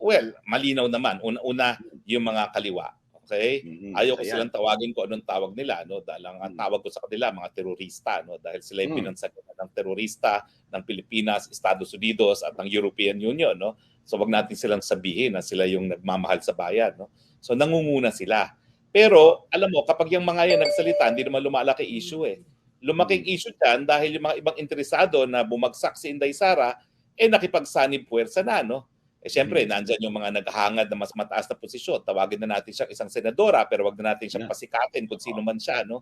well, malinaw naman. Una-una, yung mga kaliwa. Okay? Mhm. Ayaw ko Ayan. silang tawagin ko anong tawag nila. No? Dahil ang ang Mm. tawag ko sa kanila, mga terorista. No? Dahil sila yung Mm. pinansagutan ng terorista ng Pilipinas, Estados Unidos at ng European Union. No? So wag natin silang sabihin na sila yung nagmamahal sa bayan. No? So nangunguna sila. Pero alam mo, kapag yung mga yan nagsalita, hindi naman lumalaki issue eh. Lumaking issue dyan dahil yung mga ibang interesado na bumagsak si Inday Sara, eh nakipagsanib puwersa na, no? Eh syempre, Mm. nandyan yung mga naghahangad na mas mataas na posisyon. Tawagin na natin siyang isang senadora, pero wag na natin siyang pasikatin kung sino man siya, no?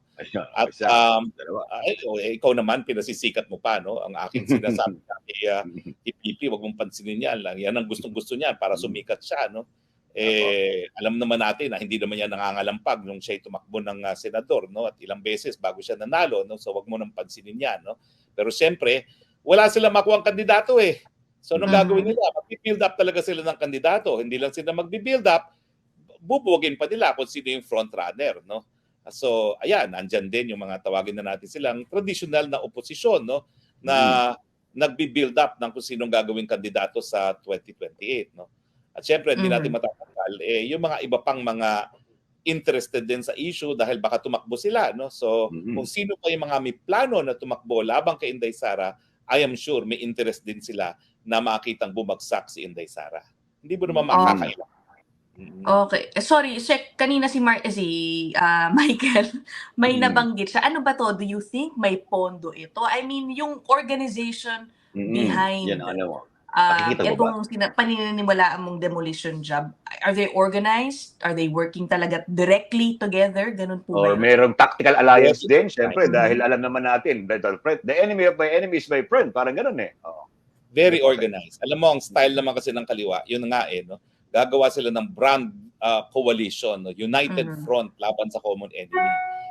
At um, ay, oh, eh, ikaw naman, pinasisikat mo pa, no? Ang aking sinasabi na kay uh, IPP, wag mong pansinin yan lang. Yan ang gustong-gusto niya para Mm. sumikat siya, no? Eh, alam naman natin na hindi naman yan nangangalampag nung siya tumakbo ng uh, senador, no? At ilang beses bago siya nanalo, no? So wag mo nang pansinin yan, no? Pero siyempre, wala silang makuha kandidato eh. So anong gagawin nila? Mag-build up talaga sila ng kandidato. Hindi lang sila mag-build up, bubugin pa nila kung sino yung front runner, no? So, ayan, nandyan din yung mga tawagin na natin silang traditional na oposisyon, no? Na nagbi-build up ng kung sinong gagawing kandidato sa 2028, no? At syempre, hindi Mhm. natin matatanggal, eh, yung mga iba pang mga interested din sa issue dahil baka tumakbo sila, no? So, Mhm. kung sino pa yung mga may plano na tumakbo labang kay Inday Sara, I am sure may interest din sila na makitang bumagsak si Inday Sara. Hindi mo naman Mm. makakailan. Mm. Okay. Eh, sorry, Sek, kanina si Mar eh, si ah, Michael, may Mm. nabanggit siya. Ano ba to? Do you think may pondo ito? I mean, yung organization Mhm. behind Yan mo. Uh, Nakikita mo ba? itong sina- panininiwalaan mong demolition job, are they organized? Are they working talaga directly together? Ganun po ba Or yun? merong tactical alliance Yes. din, syempre, dahil alam naman natin, the, the- the enemy of my enemy is my friend. Parang ganun eh. Oo. Very organized. Alam mo, ang style naman kasi ng kaliwa, yun nga eh, no? gagawa sila ng brand uh, coalition, no? United Mhm. Front laban sa common enemy.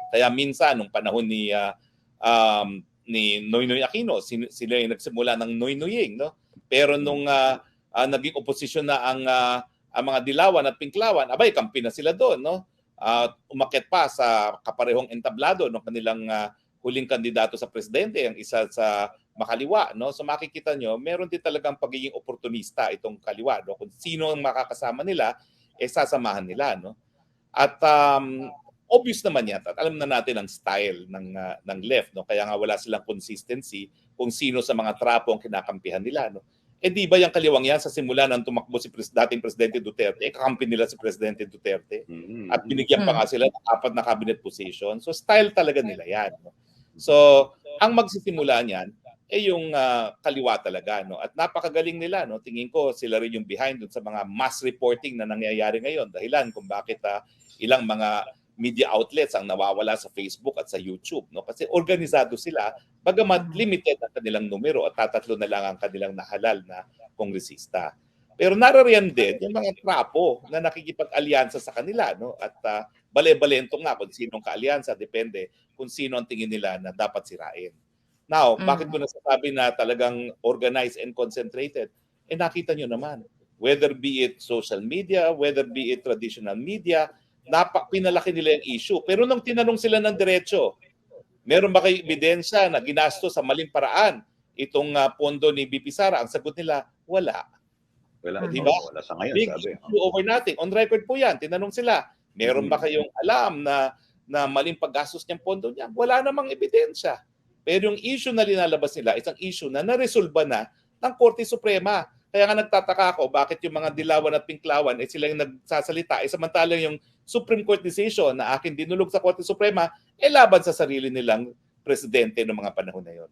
Kaya minsan, nung panahon ni uh, um, ni Noynoy Aquino, sin- sila yung nagsimula ng Noynoying, no? Pero nung uh, uh, naging oposisyon na ang, uh, ang mga dilawan at pinklawan, abay, kampi na sila doon, no? At umakyat pa sa kaparehong entablado ng kanilang uh, huling kandidato sa presidente, ang isa sa makaliwa, no? So makikita nyo, meron din talagang pagiging oportunista itong kaliwa, no? Kung sino ang makakasama nila, eh sasamahan nila, no? At um, obvious naman yan, at alam na natin ang style ng ah, ng left, no? Kaya nga wala silang consistency kung sino sa mga trapo ang kinakampihan nila, no? Eh di ba yung kaliwang yan sa simula nang tumakbo si pres- dating Presidente Duterte, eh kakampi nila si Presidente Duterte Mhm. at binigyan pa nga sila ng apat na cabinet position. So style talaga nila yan. No? So ang magsisimula niyan eh yung ah, kaliwa talaga no at napakagaling nila no tingin ko sila rin yung behind dun sa mga mass reporting na nangyayari ngayon dahilan kung bakit ah, ilang mga media outlets ang nawawala sa Facebook at sa YouTube no kasi organisado sila bagamat limited ang kanilang numero at tatatlo na lang ang kanilang nahalal na kongresista pero narariyan din yung mga trapo na nakikipag-alyansa sa kanila no at ah, bale-balento nga kung sinong kaalyansa depende kung sino ang tingin nila na dapat sirain Now, Mm. bakit ko nasasabi na talagang organized and concentrated? Eh nakita nyo naman, whether be it social media, whether be it traditional media, napak pinalaki nila yung issue. Pero nung tinanong sila ng diretso, meron ba kayo ebidensya na ginasto sa maling paraan itong ah, pondo ni BP Sara? Ang sagot nila, wala. Wala, di Diba? Wala sa ngayon, Big sabi. issue over nothing. On record po yan. Tinanong sila, meron ba Mhm. kayong alam na na maling paggastos niyang pondo niya? Wala namang ebidensya. Pero yung issue na linalabas nila, isang issue na naresolba na ng Korte Suprema. Kaya nga nagtataka ako bakit yung mga dilawan at pinklawan eh sila yung nagsasalita eh samantalang yung Supreme Court decision na akin dinulog sa Korte Suprema eh laban sa sarili nilang presidente ng mga panahon na yon.